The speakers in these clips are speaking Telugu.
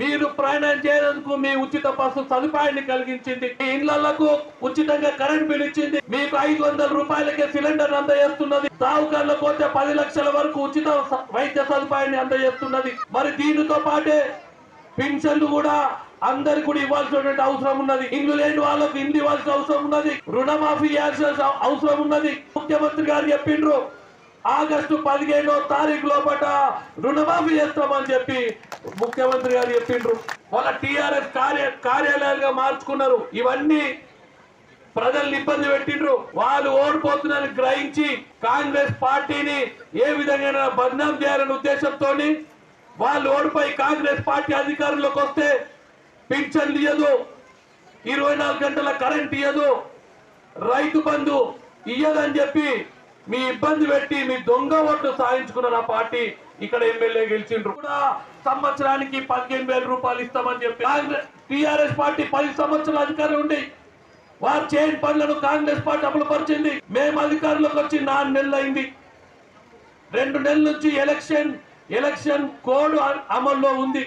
మీరు ప్రయాణం చేయడానికి మీ ఉచిత బస్సు సదుపాయాన్ని కలిగించింది. మీ ఇళ్ళకు ఉచితంగా కరెంట్ బిల్ ఇచ్చింది. మీకు ఐదు వందల రూపాయలకే సిలిండర్ అందజేస్తున్నది. సావుకారులకు పోతే పది లక్షల వరకు ఉచిత వైద్య సదుపాయాన్ని అందజేస్తున్నది. మరి దీనితో పాటే పింఛన్లు కూడా అందరికి కూడా ఇవ్వాల్సినటువంటి అవసరం ఉన్నది. ఇల్లు లేని వాళ్ళకు ఇల్లు ఇవ్వాల్సిన అవసరం ఉన్నది. రుణమాఫీ చేయాల్సిన అవసరం ఉన్నది. ముఖ్యమంత్రి గారు చెప్పిండ్రు. ఆగస్టు పదిహేనో తారీఖు లోపల రుణమాఫీ చేస్తామని చెప్పి ముఖ్యమంత్రి గారు చెప్పిండ్రు. వాళ్ళ టీఆర్ఎస్ కార్య కార్యాలయాలుగా మార్చుకున్నారు. ఇవన్నీ ప్రజల్ని ఇబ్బంది పెట్టిండ్రు. వాళ్ళు ఓడిపోతున్నారని గ్రహించి కాంగ్రెస్ పార్టీని ఏ విధంగా బదనాం చేయాలనే ఉద్దేశంతో వాళ్ళు ఓడిపోయి కాంగ్రెస్ పార్టీ అధికారంలోకి వస్తే పింఛన్లు ఇయ్యదు ఇరవై నాలుగు గంటల కరెంట్ ఇయ్యదు రైతు బంధు ఇయ్యదని చెప్పి మీ ఇబ్బంది పెట్టి మీ దొంగ ఓట్లు సాధించుకున్న నా పార్టీ ఇక్కడ ఎమ్మెల్యే గెలిచిండ్రు. కూడా సంవత్సరానికి పదిహేను వేల రూపాయలు ఇస్తామని చెప్పి టిఆర్ఎస్ పార్టీ పది సంవత్సరాలు అధికారం ఉండి వారు చేయని పనులను కాంగ్రెస్ పార్టీ అమలు పరిచింది. మేము అధికారంలోకి వచ్చి నాలుగు నెలలు అయింది. రెండు నెలల నుంచి ఎలక్షన్ ఎలక్షన్ కోడ్ అమల్లో ఉంది.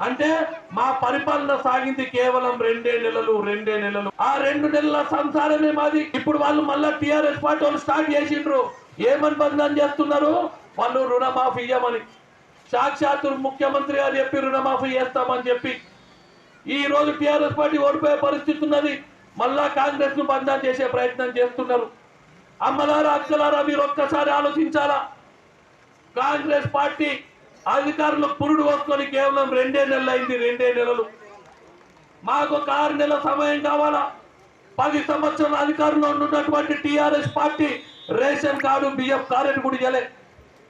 అంటే మా పరిపాలన సాగింది కేవలం రెండే నెలలు రెండే నెలలు. ఆ రెండు నెలల సంసారమే మాది. ఇప్పుడు వాళ్ళు మళ్ళా టిఆర్ఎస్ పార్టీ వాళ్ళు స్టార్ట్ చేసిండ్రు. ఏమని బంధం చేస్తున్నారు? వాళ్ళు రుణమాఫీ ఇయ్యమని. సాక్షాత్తు ముఖ్యమంత్రి గారు చెప్పి రుణమాఫీ చేస్తామని చెప్పి. ఈ రోజు టిఆర్ఎస్ పార్టీ ఓడిపోయే పరిస్థితి ఉన్నది. మళ్ళా కాంగ్రెస్ను బంధం చేసే ప్రయత్నం చేస్తున్నారు. అమ్మలారా అక్కలారా మీరు ఒక్కసారి ఆలోచించాలా? కాంగ్రెస్ పార్టీ అధికారులు పురుడు వస్తుని కేవలం రెండే నెలలు అయింది రెండే నెలలు. మాకు ఒక ఆరు నెలల సమయం కావాలా? పది సంవత్సరాల అధికారంలో ఉన్నటువంటి టిఆర్ఎస్ పార్టీ రేషన్ కార్డు బియ్యం కార్డు కూడా ఇవ్వలే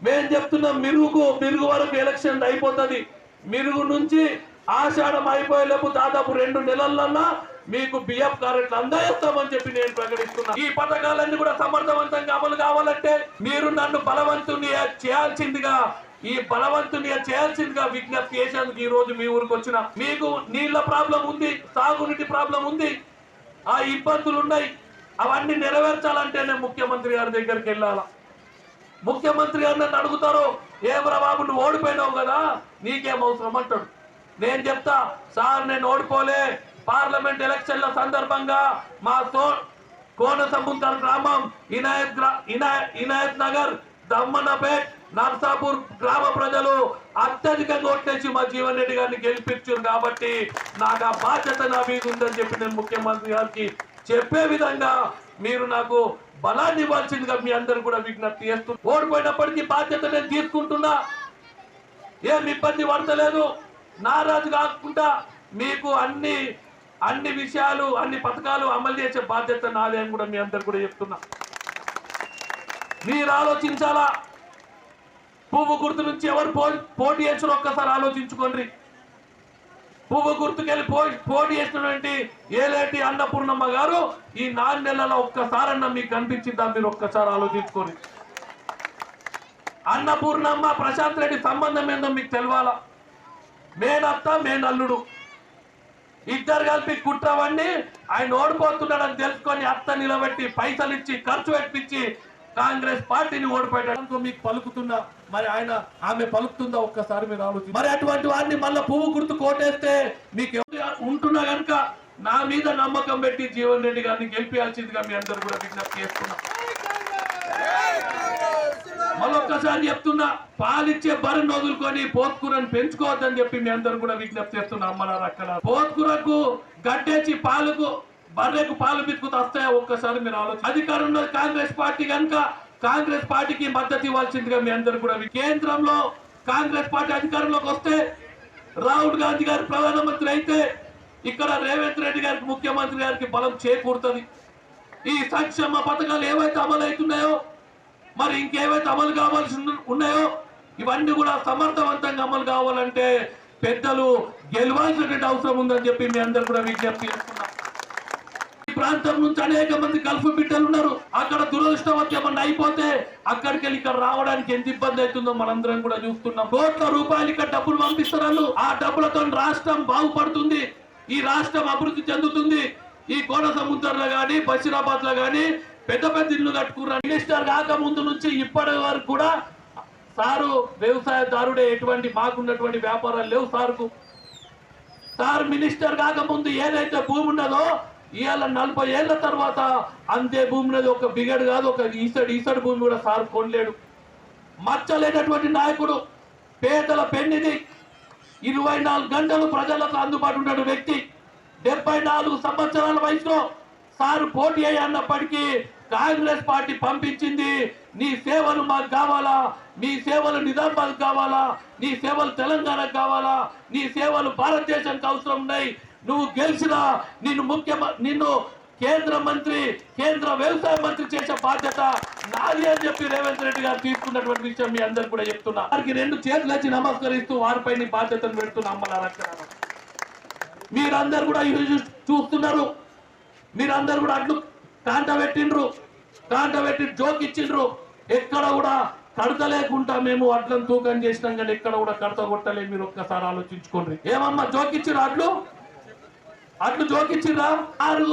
మేము చెప్తున్నాం మిరుగుకు మిరుగు వరకు ఎలక్షన్ అయిపోతుంది. మిరుగు నుంచి ఆషాఢం అయిపోయేలోపు దాదాపు రెండు నెలలన్నా మీకు బియ్యం కార్డులు అందజేస్తామని చెప్పి నేను ప్రకటిస్తున్నా. ఈ పథకాలన్నీ కూడా సమర్థవంతంగా అమలు కావాలంటే మీరు నన్ను బలవంతుని చేయాల్సిందిగా ఈ బలవంతుని చేయాల్సిందిగా విజ్ఞప్తి చేసేందుకు ఈ రోజు మీ ఊరికి వచ్చిన మీకు నీళ్ళ ప్రాబ్లం ఉంది సాగునీటి ప్రాబ్లం ఉంది ఆ ఇబ్బందులు ఉన్నాయి. అవన్నీ నెరవేర్చాలంటేనే ముఖ్యమంత్రి గారి దగ్గరికి వెళ్ళాలా? ముఖ్యమంత్రి గారు నన్ను అడుగుతారు ఏమరా బాబు నువ్వు ఓడిపోయినావు కదా నీకేం అవసరం? అంటాడు. నేను చెప్తా సార్ నేను ఓడిపోలే. పార్లమెంట్ ఎలక్షన్ల సందర్భంగా మా తో కోన సముద్ర గ్రామం ఇనాయత్ గ్రా- ఇనాయత్ నగర్ దమ్మనపేట్ నర్సాపూర్ గ్రామ ప్రజలు అత్యధికంగా ఓట్లేసి మా జీవన్ రెడ్డి గారిని గెలిపించారు కాబట్టి నాకు ఆ బాధ్యత నా మీద ఉందని చెప్పి నేను ముఖ్యమంత్రి గారికి చెప్పే విధంగా మీరు నాకు బలాన్ని ఇవ్వాల్సిందిగా మీ అందరు కూడా విజ్ఞప్తి చేస్తూ ఓడిపోయినప్పటికీ బాధ్యత నేను తీసుకుంటున్నా. ఏం ఇబ్బంది పడతలేదు. నారాజు కాకుండా మీకు అన్ని అన్ని విషయాలు అన్ని పథకాలు అమలు చేసే బాధ్యత నాదే అని కూడా మీ అందరు కూడా చెప్తున్నా. మీరు ఆలోచించాలా? పువ్వు గుర్తు నుంచి ఎవరు పో- పోటీ చేసిన ఒక్కసారి ఆలోచించుకోండి. పువ్వు గుర్తుకెళ్ళి పో పోటీ చేసినటువంటి ఏలేటి అన్నపూర్ణమ్మ గారు ఈ నాలుగు నెలల ఒక్కసారన్నా మీకు కనిపించిందా? మీరు ఒక్కసారి ఆలోచించుకోండి. అన్నపూర్ణమ్మ ప్రశాంత్ రెడ్డి సంబంధం ఏందో మీకు తెలవాలా? మేనత్త మేనల్లుడు. ఇద్దరు కలిపి కుట్రవన్నీ ఆయన ఓడిపోతున్నాడని తెలుసుకొని అత్త నిలబెట్టి పైసలు ఇచ్చి ఖర్చు పెట్టించి కాంగ్రెస్ పార్టీని ఓడిపోయడానికి మీకు పలుకుతున్నా మరి ఆయన ఆమె పలుకుతుందా ఒక్కసారి మీరు ఆలోచించి మరి అటువంటి వారిని మళ్ళీ పువ్వు గుర్తు కోటేస్తే మీకు ఉంటున్నా కనుక నా మీద నమ్మకం పెట్టి జీవన్ రెడ్డి గారిని గెలిపించాల్సిందిగా మీ అందరు కూడా విజ్ఞప్తి చేస్తున్నా. మళ్ళొక్కసారి చెప్తున్నా పాలిచ్చే బరిని వదులుకొని పోత్కూరని పెంచుకోవద్దని చెప్పి మీ అందరు కూడా విజ్ఞప్తి చేస్తున్నా అమ్మలారు అక్కడ పోత్కూరకు గడ్డేసి పాలకు బర్రెకు పాలు పితుకుతూ వస్తాయా ఒక్కసారి మీరు ఆలోచన అధికారంలో కాంగ్రెస్ పార్టీ కనుక కాంగ్రెస్ పార్టీకి మద్దతు ఇవ్వాల్సిందిగా మీ అందరు కూడా కేంద్రంలో కాంగ్రెస్ పార్టీ అధికారంలోకి వస్తే రాహుల్ గాంధీ గారు ప్రధానమంత్రి అయితే ఇక్కడ రేవంత్ రెడ్డి గారికి ముఖ్యమంత్రి గారికి బలం చేకూరుతుంది. ఈ సంక్షేమ పథకాలు ఏవైతే అమలు అవుతున్నాయో మరి ఇంకేవైతే అమలు కావాల్సి ఉన్నాయో ఇవన్నీ కూడా సమర్థవంతంగా అమలు కావాలంటే పెద్దలు గెలవాల్సినటువంటి అవసరం ఉందని చెప్పి మీ అందరు కూడా విజ్ఞప్తి చేస్తున్నా ప్రాంతం నుంచి అనేక మంది గల్ఫ్ బిడ్డలు ఉన్నారు. అక్కడ దురదృష్టవతి ఏమన్నా అయిపోతే అక్కడికి వెళ్ళి ఇక్కడ రావడానికి ఎంత ఇబ్బంది అవుతుందో మనందరం కూడా చూస్తున్నాం. కోట్ల రూపాయలు ఇక్కడ డబ్బులు పంపిస్తున్నారు ఆ డబ్బులతో రాష్ట్రం బాగుపడుతుంది. ఈ రాష్ట్రం అభివృద్ధి చెందుతుంది. ఈ కోన సముద్రంలో గాని బషీరాబాద్లో గాని పెద్ద పెద్ద ఇల్లు కట్టుకున్నారు. మినిస్టర్ కాక ముందు నుంచి ఇప్పటి వరకు కూడా సారు వ్యవసాయదారుడే. ఎటువంటి మాకున్నటువంటి వ్యాపారాలు లేవు సార్కు. సార్ మినిస్టర్ కాకముందు ఏదైతే భూమి ఉన్నదో ఇవాళ నలభై ఏళ్ళ తర్వాత అంతే భూమి అనేది ఒక బిగడు కాదు ఒక ఈసడు ఈసడు భూమి కూడా సార్ కొనలేడు. మచ్చలేనటువంటి నాయకుడు పేదల పెన్నిది ఇరవై నాలుగు గంటలు ప్రజలకు అందుబాటు ఉన్న వ్యక్తి డెబ్బై నాలుగు సంవత్సరాల వయసులో సారు పోటీ అయ్యి అన్నప్పటికీ కాంగ్రెస్ పార్టీ పంపించింది నీ సేవలు మాకు కావాలా? నీ సేవలు నిజామాబాద్ కావాలా? నీ సేవలు తెలంగాణకు కావాలా? నీ సేవలు భారతదేశానికి అవసరం ఉన్నాయి నువ్వు గెలిచిన నిన్ను ముఖ్య నిన్ను కేంద్ర మంత్రి కేంద్ర వ్యవసాయ మంత్రి చేసే బాధ్యత నాది అని చెప్పి రేవంత్ రెడ్డి గారు తీసుకున్నటువంటి విషయం మీ అందరు కూడా చెప్తున్నా. వారికి రెండు చేతులు వచ్చి నమస్కరిస్తూ వారిపై నీ బాధ్యతను పెడుతున్నా అమ్మల మీరందరు కూడా చూస్తున్నారు. మీరందరు కూడా అట్లు కాంట పెట్టిండ్రు. కాంట పెట్టి జోక్ ఇచ్చిండ్రు. ఎక్కడ కూడా కడత లేకుండా మేము అడ్లను తూకం చేసినాం కానీ ఎక్కడ కూడా కడత కొట్టలే మీరు ఒక్కసారి ఆలోచించుకోండి. ఏమమ్మా జోకిచ్చిర్రు అట్లు అట్లు జోకిచ్చిర్రా ఆరు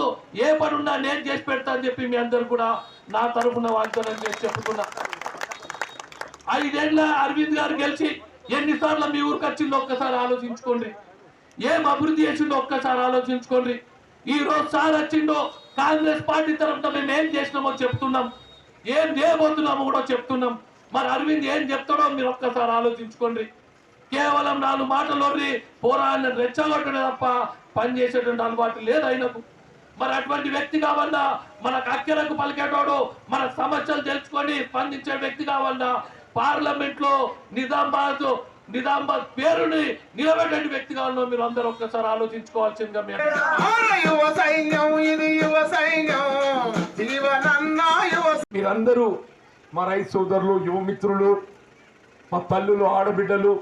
ఏ పని ఉన్నా నేను చేసి పెడతా అని చెప్పి మీ అందరు కూడా నా తరఫున వాగ్దానం చేసి చెప్పుకున్నా. ఐదేళ్ళ అరవింద్ గారు గెలిచి ఎన్నిసార్లు మీ ఊరికి వచ్చిందో ఒక్కసారి ఆలోచించుకోండి. ఏం అభివృద్ధి చేసిందో ఒక్కసారి ఆలోచించుకోండి. ఈ రోజు సార్ వచ్చిండో కాంగ్రెస్ పార్టీ తరఫున మేము ఏం చేసినామో చెప్తున్నాం. ఏం చేయబోతున్నామో కూడా చెప్తున్నాం. మరి అరవింద్ ఏం చెప్తాడో మీరు ఒక్కసారి ఆలోచించుకోండి. కేవలం నాలుగు మాటలు పోరాన్ని రెచ్చగొట్టడం తప్ప పని చేసేటువంటి అలవాటు లేదు ఆయనకు. మరి అటువంటి వ్యక్తి కావాలన్నా మనకు అక్కరకు పలికేటోడు మన సమస్యలు తెలుసుకొని స్పందించే వ్యక్తి కావాలన్నా పార్లమెంట్లో నిజామాబాద్ నిజామాబాద్ పేరుని నిలబెట్టే వ్యక్తి కావాలన్నా మీరు అందరూ ఒక్కసారి ఆలోచించుకోవాల్సిందిగా మేము మన యువ సైన్యం ఇది యువ సైన్యం. జీవనన్న యువ మీరందరూ మా రైతు సోదరులు యువ మిత్రులు మా తల్లులు ఆడబిడ్డలు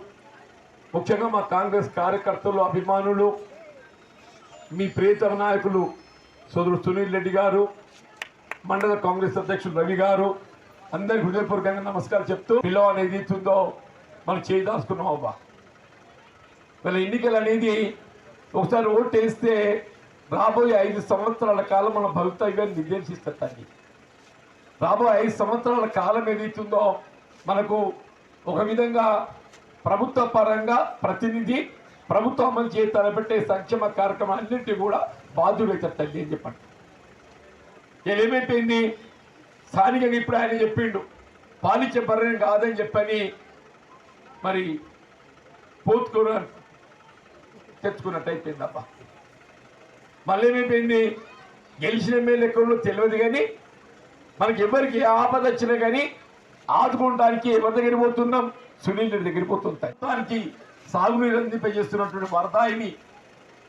ముఖ్యంగా మా కాంగ్రెస్ కార్యకర్తలు అభిమానులు మీ ప్రియతమ నాయకులు సోదరుడు సునీల్ రెడ్డి గారు మండల కాంగ్రెస్ అధ్యక్షుడు రవి గారు అందరికి హృదయపూర్వకంగా నమస్కారం చెప్తూ పిల్లవ అనేది ఇస్తుందో మనం చేయి దాచుకున్నాం అబ్బా. వాళ్ళ ఎన్నికలు అనేది ఒకసారి ఓటు వేస్తే రాబోయే ఐదు సంవత్సరాల కాలం మన భవితవ్యాన్ని నిర్దేశిస్తారు రాబోయే ఐదు సంవత్సరాల కాలం ఏదైతుందో మనకు ఒక విధంగా ప్రభుత్వ పరంగా ప్రతినిధి ప్రభుత్వం అమలు చేయ తలపెట్టే సంక్షేమ కార్యక్రమాలన్నింటినీ కూడా బాధ్యుడైతే తల్లి అని చెప్పండి. నేను ఏమైపోయింది? స్థానికంగా ఇప్పుడు ఆయన చెప్పిండు పాలించే బర్రెని కాదని చెప్పని మరి పోతుకూర తెచ్చుకున్నట్టు అయిపోయింది మళ్ళీ ఏమైపోయింది? గెలిచిన ఎమ్మెల్యే ఎక్కడో తెలియదు కానీ మనకి ఎవరికి ఆపద వచ్చినా కానీ ఆదుకోవడానికి ఎవరి దగ్గర పోతున్నాం? సునీల్ రెడ్డి దగ్గర పోతుంటాయి. దానికి సాగునీరు అందింపజేస్తున్నటువంటి వరదాయిని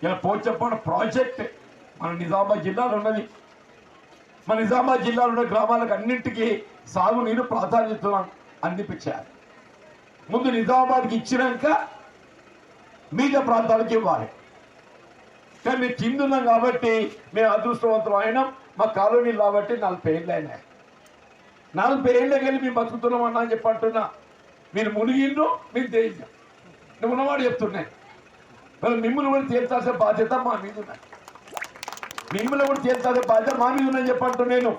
ఇలా పోచప్పన ప్రాజెక్ట్ మన నిజామాబాద్ జిల్లాలో ఉన్నది. మన నిజామాబాద్ జిల్లాలో ఉన్న గ్రామాలకు అన్నింటికీ సాగునీరు ప్రాధాన్యత అందిపించాలి ముందు నిజామాబాద్కి ఇచ్చినాక మిగతా ప్రాంతాలకు ఇవ్వాలి. కానీ మేము చిందున్నాం కాబట్టి మేము అదృష్టవంతులు అయినాం. మా కాలనీలు కాబట్టి నలభై ఏళ్ళు అయినాయి. నలభై ఏళ్ళకి వెళ్ళి మేము బతుకుతున్నాం అన్నా అని చెప్పి అంటున్నా. మీరు మునిగిండ్రు మీరు తెలియదు నువ్వు ఉన్నవాడు చెప్తున్నాయి మరి మిమ్మల్ని కూడా తీర్చాల్సిన బాధ్యత మా మీద ఉన్నాయి మిమ్మల్ని కూడా తీర్చాల్సిన బాధ్యత మా మీద ఉందని చెప్పి నేను.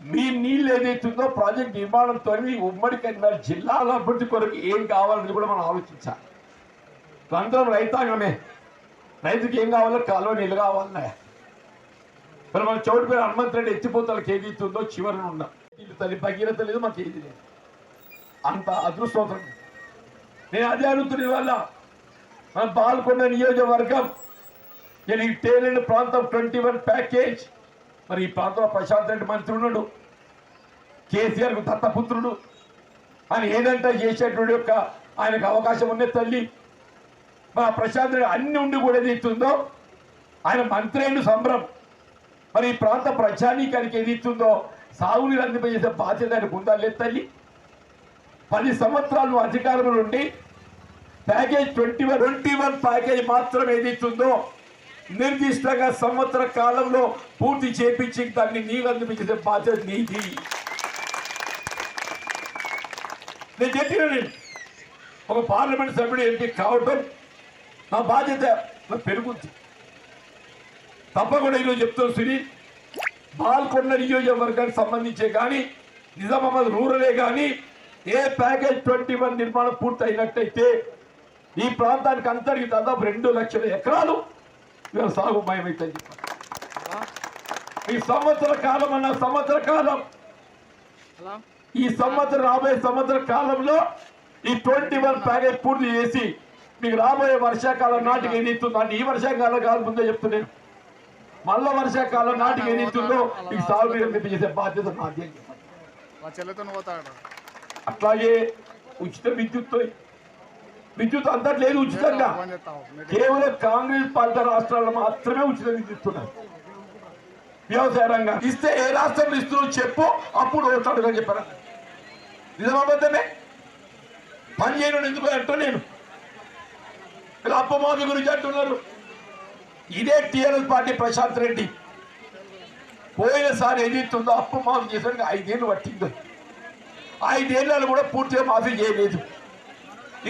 మీ నీళ్ళు ఏదైతుందో ప్రాజెక్ట్ నిర్మాణంతో ఉమ్మడి కరీంనగర్ జిల్లాల అభివృద్ధి కొరకు ఏం కావాలని కూడా మనం ఆలోచించాలి అందరం రైతాంగమే. రైతుకి ఏం కావాలో కాలువ నీళ్ళు కావాలన్నా మరి మన చోటు పేరు హనుమంత్ రెడ్డి ఎత్తిపోతాలకు ఏది ఇస్తుందో చివరిన ఉన్నాం. తల్లి భగీరథ లేదు మాకు ఏది లేదు. అంత అదృష్టవంతం నేను అదే అడుగుతున్న వల్ల మన పాల్గొన్న నియోజకవర్గం నేను ఈ టేలెంట్ ప్రాంతం ట్వంటీ వన్ ప్యాకేజ్. మరి ఈ ప్రాంతంలో ప్రశాంత్ రెడ్డి మంత్రి ఉన్నాడు కేసీఆర్కు దత్తపుత్రుడు. ఆయన ఏదంటే చేసేటువంటి యొక్క ఆయనకు అవకాశం ఉన్న తల్లి. మా ప్రశాంత్ రెడ్డి అన్ని ఉండి కూడా ఏదైతుందో ఆయన మంత్రి అయిన సంబరం. మరి ఈ ప్రాంత ప్రజానీకానికి ఏది ఇస్తుందో సాగునీరు అందింపజేసే బాధ్యత ఆయనకు ఉందా లేదు తల్లి? పది సంవత్సరాలు అధికారంలో ఉండి package twenty one twenty one package మాత్రం ఏది ఇస్తుందో నిర్దిష్టంగా సంవత్సర కాలంలో పూర్తి చేపించి దాన్ని నీళ్ళు అందింపజేసే బాధ్యత నీది. నేను చెప్పిన ఒక పార్లమెంట్ సభ్యుడు ఎంపీ కావటం నా బాధ్యత పెరుగుతుంది పెరుగుద్ది. తప్పకుండా ఈరోజు చెప్తాను సునీల్ పాల్కొండ నియోజకవర్గానికి సంబంధించే కానీ నిజామాబాద్ రూరలే కానీ ఏ ప్యాకేజ్ ట్వంటీ వన్ నిర్మాణం పూర్తి అయినట్టయితే ఈ ప్రాంతానికి అంతటికి దాదాపు రెండు లక్షల ఎకరాలు ఇవాళ సాగు భయమైతే చెప్పారు ఈ సంవత్సర కాలం అన్న సంవత్సర కాలం. ఈ సంవత్సరం రాబోయే సంవత్సర కాలంలో ఈ ట్వంటీ వన్ ప్యాకేజ్ పూర్తి చేసి మీకు రాబోయే వర్షాకాలం నాటికి ఏది ఇస్తుందో అంటే ఈ వర్షాకాలం కాదు ముందే చెప్తున్నాను మళ్ళా వర్షాకాలం నాటికి ఏది ఇస్తుందో మీకు సాగు నీరు చేసే బాధ్యత నాది. అట్లాగే ఉచిత విద్యుత్ విద్యుత్ అంతా లేదు ఉచితంగా. కేవలం కాంగ్రెస్ పాలిత రాష్ట్రాల్లో మాత్రమే ఉచిత విద్యుత్ ఇస్తున్నారు. వ్యవసాయ రంగం ఇస్తే ఏ రాష్ట్రం ఇస్తున్నారో చెప్పు అప్పుడు వస్తాడు అని చెప్పారా? నిజమాబద్ధమే పని చేయను ఎందుకు అంటూ నేను? ఇలా అప్పమాఫీ గురించి అంటున్నారు. ఇదే టీఆర్ఎస్ పార్టీ ప్రశాంత్ రెడ్డి. పోయినసారి ఏది ఇస్తుందో అప్పు మాఫీ చేసడానికి ఐదేళ్ళు పట్టిందో. ఐదేళ్ళలో కూడా పూర్తిగా మాఫీ చేయలేదు.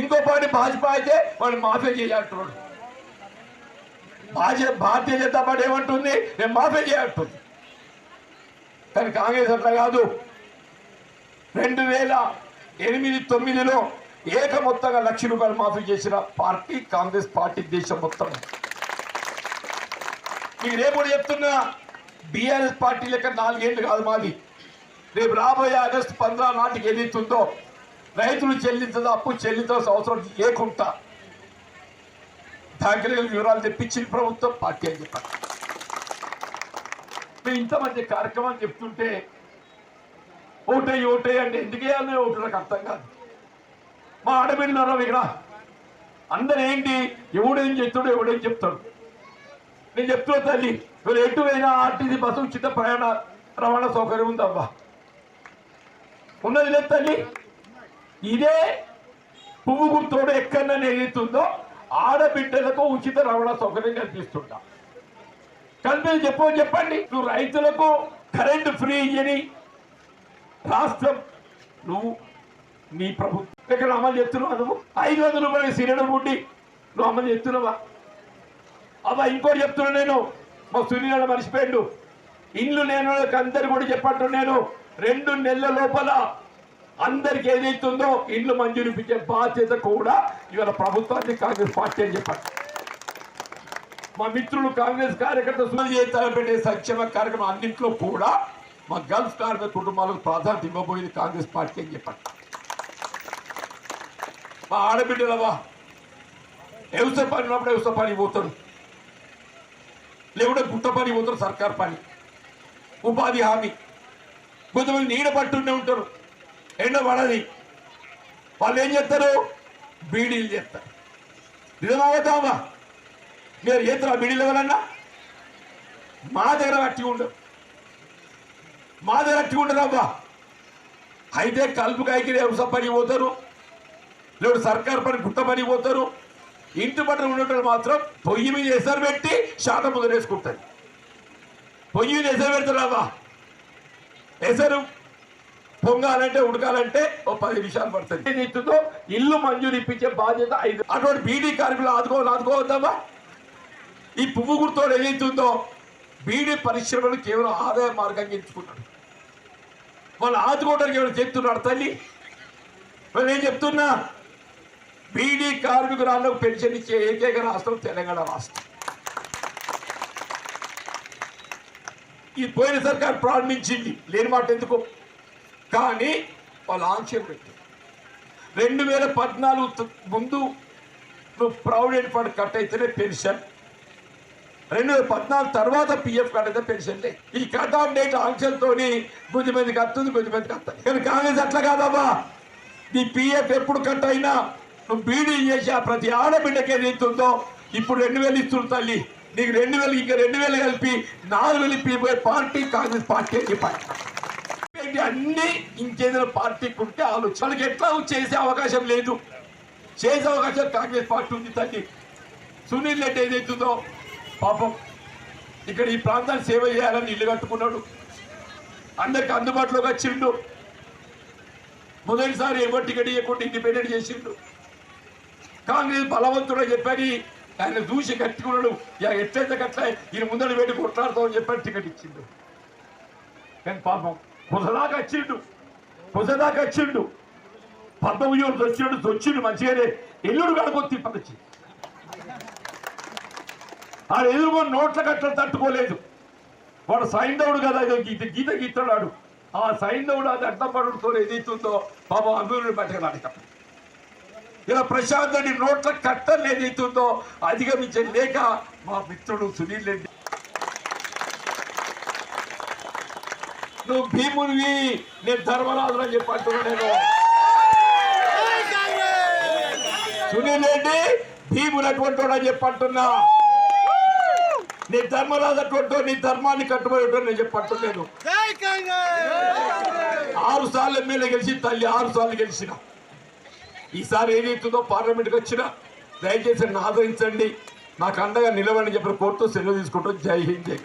ఇంకో పార్టీ భాజపా అయితే వాళ్ళు మాఫీ చేయాలంటున్నాడు భాజ భారతీయ జనతా పార్టీ ఏమంటుంది? నేను మాఫీ చేయాలంటుంది కానీ కాంగ్రెస్ అట్లా కాదు. రెండు వేల ఎనిమిది తొమ్మిదిలో ఏక మొత్తంగా లక్ష రూపాయలు మాఫీ చేసిన పార్టీ కాంగ్రెస్ పార్టీ దేశం మొత్తం. మీకు రేపు కూడా చెప్తున్నా? బీఆర్ఎస్ పార్టీ లెక్క నాలుగేళ్ళు కాదు మాది. రేపు రాబోయే ఆగస్టు పంద్రా నాటికి ఏదైతుందో రైతులు చెల్లించదు అప్పు చెల్లించాల్సిన అవసరం లేకుండా దాఖలు వివరాలు తెప్పించింది ప్రభుత్వం పార్టీ అని చెప్పారు మేము ఇంతమంది కార్యక్రమాలు చెప్తుంటే ఓటే ఓటే అంటే ఎందుకు వేయాలని ఓటు నాకు అర్థం కాదు. మా ఆడబిడ్డలు ఇక్కడ. అందరు ఏంటి? ఎవడేం చెప్తాడు ఎవడేం చెప్తాడు? నేను చెప్తున్నా తల్లి మీరు ఎటు పోయినా ఆర్టీసీ బస్సు ఉచిత ప్రయాణ రవాణా సౌకర్యం ఉందవ్వా ఉన్నది లేదు తల్లి. ఇదే పువ్వు గుర్తుడు ఎక్కడన్నా ఏదైతుందో ఆడబిడ్డలకు ఉచిత రవాణా సౌకర్యం కల్పిస్తుంటా. కల్పించి చెప్పు చెప్పండి. నువ్వు రైతులకు కరెంటు ఫ్రీ ఇయ్యని రాష్ట్రం నువ్వు నీ ప్రభుత్వం ఇక్కడ అమలు చేస్తున్నావా నువ్వు? ఐదు వందల రూపాయలు సిలిండర్ బుడ్డి నువ్వు అమలు చేస్తున్నావా? అబ్బా ఇంకోటి చెప్తున్నా నేను. మా సునీల మర్చిపోయిండు. ఇల్లు లేని వాళ్ళకి అందరు కూడా చెప్పట్టు నేను. రెండు నెలల లోపల అందరికి ఏదైతుందో ఇండ్లు మంజూరు ఇప్పించే బాధ్యత కూడా ఇవాళ ప్రభుత్వాన్ని కాంగ్రెస్ పార్టీ అని చెప్పారు మా మిత్రులు కాంగ్రెస్ కార్యకర్త సుమతి చేస్తారని పెట్టే సంక్షేమ కార్యక్రమం అన్నింటిలో కూడా మా గల్ఫ్ కార్మిక కుటుంబాలకు ప్రాధాన్యత ఇవ్వబోయేది కాంగ్రెస్ పార్టీ అని చెప్పారు మా ఆడబిడ్డలవా వ్యవసాయ పని ఉన్నప్పుడు వ్యవసాయ పని పోతాడు లేకుంటే గుట్ట పని పోతారు సర్కార్ పని. ఉపాధి హామీ. కొంతమంది నీడ పట్టుండే ఉంటారు. ఎండ పడది. వాళ్ళు ఏం చేస్తారు? బీడీలు చేస్తారు. నిజమవుతామా మీరు చేస్తారా బీడీలు ఎవరన్నా మా దగ్గర అట్టి ఉండవు మా దగ్గర అట్టి ఉండరు అయితే కలుపు కాయకి వ్యవసాయ పని పోతారు? లేదు సర్కార్ పని గుట్ట పని పోతారు? ఇంటి పట్ల ఉండటం మాత్రం పొయ్యి మీద ఎసరు పెట్టి శాతం ముదరేసుకుంటారు పొయ్యి మీద ఎసరు పెడతారు పెడతారావా ఎసరు పొంగాలంటే ఉడకాలంటే ఓ పది నిమిషాలు పడుతుంది. ఏదైతుందో ఇల్లు మంజూరు ఇప్పించే బాధ్యత ఐదు. అటువంటి బీడీ కార్మికులు ఆదుకో ఆదుకోవద్దామా ఈ పువ్వు గుర్తో ఏదైతుందో బీడీ పరిశ్రమలు కేవలం ఆదాయ మార్గంగా ఎంచుకున్నాడు వాళ్ళు ఆదుకోవడానికి ఏమైనా చెప్తున్నాడు తల్లి? మరి నేను చెప్తున్నా? బీడీ కార్మికురాళ్ళకు పెన్షన్ ఇచ్చే ఏకైక రాష్ట్రం తెలంగాణ రాష్ట్రం. ఈ పోయిన సర్కార్ ప్రారంభించింది. లేని మాట ఎందుకు? కానీ వాళ్ళు ఆంక్షలు పెట్టారు. రెండు వేల పద్నాలుగు ముందు నువ్వు ప్రావిడెంట్ ఫండ్ కట్ అయితేనే పెన్షన్ రెండు వేల పద్నాలుగు తర్వాత పిఎఫ్ కట్ అయితే పెన్షన్ లే. ఈ కట్ ఆఫ్ డేట్ ఆంక్షలతోని కొద్ది మందికి వస్తుంది కొద్ది మందికి వస్తుంది కానీ కాంగ్రెస్ అట్లా కాదమ్మా నీ పిఎఫ్ ఎప్పుడు కట్ అయినా నువ్వు బీడీ చేసి ఆ ప్రతి ఆడబిడ్డకి ఏదైతుందో ఇప్పుడు రెండు వేలు ఇస్తుంది తల్లి. నీకు రెండు వేలు ఇంకా రెండు వేలు కలిపి నాలుగు వేలు ఇప్పిపోయే పార్టీ కాంగ్రెస్ పార్టీ అని చెప్పాలి. ఏంటి అన్ని ఇంకేదైనా పార్టీకి ఉంటే ఆలోచనలకు ఎట్లా చేసే అవకాశం లేదు. చేసే అవకాశం కాంగ్రెస్ పార్టీ ఉంది తల్లి. సునీల్ రెడ్డి ఏదైతుందో పాపం ఇక్కడ ఈ ప్రాంతాన్ని సేవ చేయాలని ఇల్లు కట్టుకున్నాడు. అందరికి అందుబాటులోకి వచ్చిండు. మొదటిసారి ఎవరు టికెట్ ఇవ్వకుండా ఇండిపెండెంట్ చేసిండు. కాంగ్రెస్ బలవంతుడు చెప్పని ఆయన చూసి కట్టుకున్నాడు. ఇక ఎట్లయితే కట్ల ఈయన ముందర పెట్టి కొట్లాడతామని చెప్పని టికెట్ ఇచ్చిండు. కానీ పాపం పొసదాకా వచ్చిండు పొసదాకా వచ్చిండు పద్మవ్యూహం వచ్చిండు వచ్చిండు మంచిగానే. ఎల్లుడు కడుకొచ్చి పదచి ఆడు ఎదురుగో నోట్ల కట్ల తట్టుకోలేదు. వాడు సైంధవుడు కదా ఏదో గీత గీత గీతడాడు ఆ సైంధవుడు అది అడ్డపడుతో ఏదైతుందో పాపం అభివృద్ధి పట్టగలట ఇలా ప్రశాంత్ రెడ్డి నోట్ల కట్టలు ఏదైతుందో అధిగమించే లేక మా మిత్రుడు సునీల్ రెడ్డి నువ్వు భీమునివి నేను ధర్మరాజు అని చెప్పి నేను. సునీల్ రెడ్డి భీములు అటువంటి వాడు అని చెప్పి అంటున్నా. నీ ధర్మరాజు అటువంటి నీ ధర్మాన్ని కట్టుబడి నేను. చెప్పి అంటున్నాను ఆరు సార్లు ఎమ్మెల్యే గెలిచి తల్లి ఆరు సార్లు గెలిచిన. ఈసారి ఏదైతుందో పార్లమెంట్కి వచ్చినా దయచేసి ఆదరించండి. నాకు అండగా నిలవని చెప్పి కోర్టు సెలవు తీసుకుంటూ జై హింద్